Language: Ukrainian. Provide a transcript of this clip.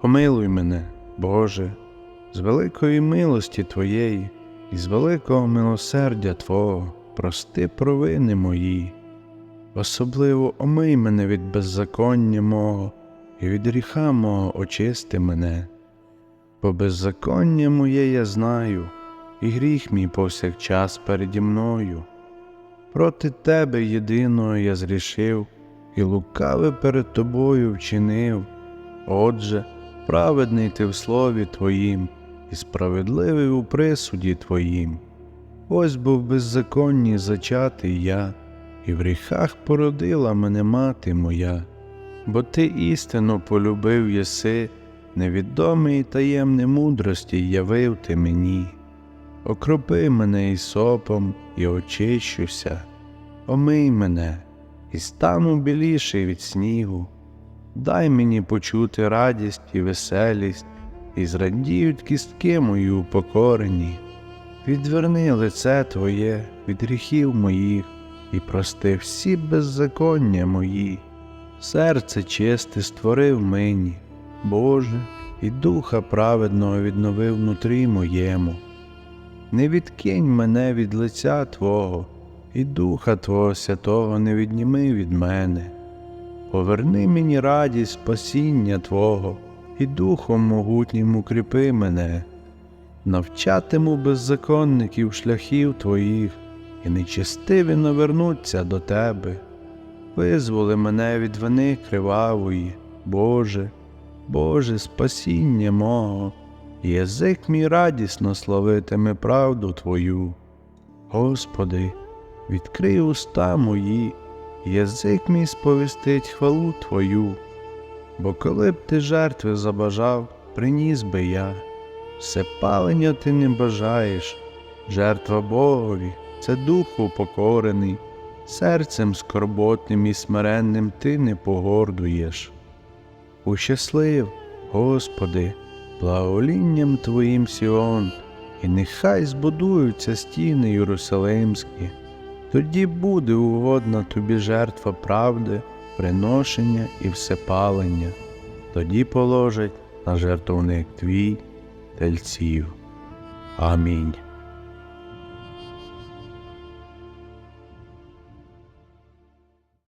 Помилуй мене, Боже, з великої милості Твоєї і з великого милосердя Твого прости провини мої. Особливо омий мене від беззаконня мого і від гріха мого очисти мене. Бо беззаконня моє я знаю, і гріх мій повсякчас переді мною. Проти тебе єдиного я зрішив, і лукаве перед тобою вчинив. Отже, праведний ти в слові Твоїм, і справедливий у присуді Твоїм. Ось був беззаконні зачатий я, і в гріхах породила мене мати моя, бо ти істину полюбив єси, невідомий і таємне мудрості явив ти мені. Окропи мене ісопом і очищуся, омий мене, і стану біліший від снігу. Дай мені почути радість і веселість, і зрадіють кістки мої упокорені. Відверни лице Твоє від гріхів моїх і прости всі беззаконня мої. Серце чисте створив мені, Боже, і духа праведного відновив внутрі моєму. Не відкинь мене від лиця Твого, і Духа Твого Святого не відніми від мене. Поверни мені радість спасіння Твого, і Духом могутнім укріпи мене, навчатиму беззаконників шляхів Твоїх, і нечестиві навернуться до Тебе. Визволи мене від вини кривавої, Боже, Боже, спасіння мого, язик мій радісно славитиме правду Твою. Господи, відкрий уста мої, язик мій сповістить хвалу Твою, бо коли б ти жертви забажав, приніс би я, все палення ти не бажаєш, жертва Богові це дух упокорений, серцем скорботним і смиренним ти не погордуєш. Ущаслив, Господи, благоволінням Твоїм Сіон, і нехай збудуються стіни Єрусалимські, тоді буде угодна тобі жертва правди, приношення і всепалення, тоді положить на жертовник твій тельців. Амінь.